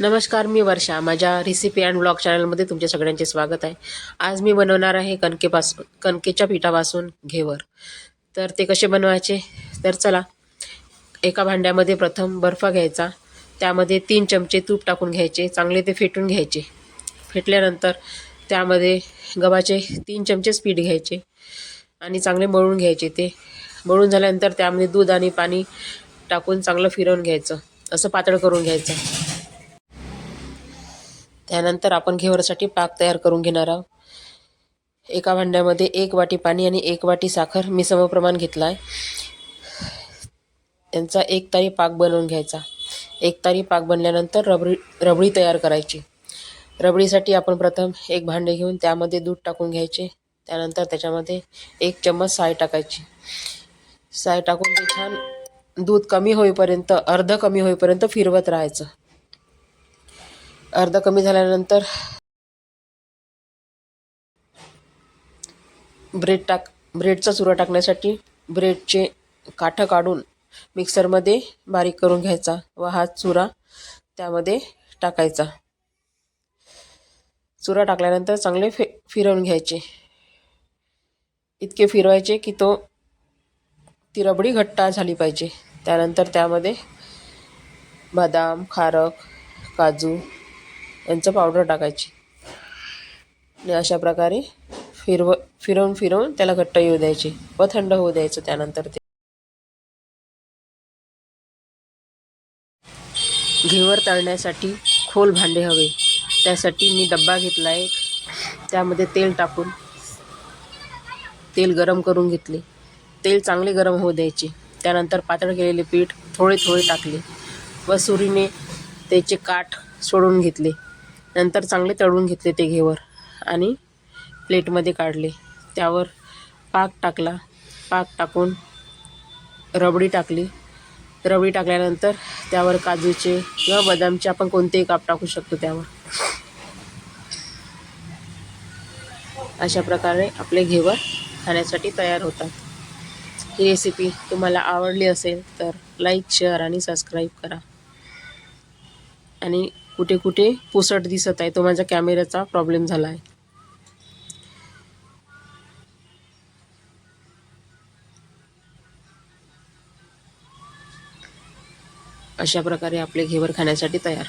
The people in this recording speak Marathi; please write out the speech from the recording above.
नमस्कार मी वर्षा. माझ्या रेसिपी अँड ब्लॉग चॅनलमध्ये तुमच्या सगळ्यांचे स्वागत आहे. आज मी बनवणार आहे कणकेपासून कणकेच्या पिठापासून घेवर. तर ते कसे बनवायचे? तर चला एका भांड्यामध्ये प्रथम बर्फ घ्यायचा. त्यामध्ये तीन चमचे तूप टाकून घ्यायचे. चांगले ते फेटून घ्यायचे. फेटल्यानंतर त्यामध्ये गव्हाचे तीन चमचेच पीठ घ्यायचे आणि चांगले मळून घ्यायचे ते. मळून झाल्यानंतर त्यामध्ये दूध आणि पाणी टाकून चांगलं फिरवून घ्यायचं. असं पातळ करून घ्यायचं. त्यानंतर आपण घेवरसाठी पाक तयार करून घेणार आहोत. एका भांड्यामध्ये एक वाटी पाणी आणि एक वाटी साखर मी समप्रमाण घेतला आहे त्यांचा एक तारी पाक बनवून घ्यायचा. एक तारी पाक बनल्यानंतर रबडी रबडी तयार करायची. रबडीसाठी आपण प्रथम एक भांडे घेऊन त्यामध्ये दूध टाकून घ्यायचे. त्यानंतर त्याच्यामध्ये एक चम्मच साय टाकायची. साय टाकून ते छान दूध कमी होईपर्यंत अर्ध कमी होईपर्यंत फिरवत राहायचं. अर्ध कमी झाल्यानंतर ब्रेड टाक ब्रेडचा चुरा टाकण्यासाठी ब्रेडचे काठं काढून मिक्सरमध्ये बारीक करून घ्यायचा व हा चुरा त्यामध्ये टाकायचा. चुरा टाकल्यानंतर चांगले फि फिरवून घ्यायचे. इतके फिरवायचे की तो ती रबडी घट्टा झाली पाहिजे. त्यानंतर त्यामध्ये बदाम खारक काजू यांचं पावडर टाकायची. आणि अशा प्रकारे फिरव फिरवून फिरवून त्याला घट्ट येऊ द्यायचे. व थंड होऊ द्यायचं त्यानंतर ते. घेवर तळण्यासाठी खोल भांडे हवे. त्यासाठी मी डब्बा घेतला एक. त्यामध्ये तेल टाकून तेल गरम करून घेतले. तेल चांगले गरम होऊ द्यायचे. त्यानंतर पातळ केलेले पीठ थोडे थोडे टाकले. व सुरीने त्याचे काठ सोडून घेतले. नंतर चांगले तळून घेतले ते घेवर आणि प्लेटमध्ये काढले. त्यावर पाक टाकला. पाक टाकून रबडी टाकली. रबडी टाकल्यानंतर त्यावर काजूचे किंवा बदामचे आपण कोणतेही काप टाकू शकतो त्यावर. अशा प्रकारे आपले घेवर खाण्यासाठी तयार होतात. ही रेसिपी तुम्हाला आवडली असेल तर लाईक शेअर आणि सबस्क्राईब करा. आणि कुठे कुठे पुसट दिसत आहे. तो माझ्या कॅमेऱ्याचा प्रॉब्लेम झाला आहे. अशा प्रकारे आपले घेवर खाण्यासाठी तयार.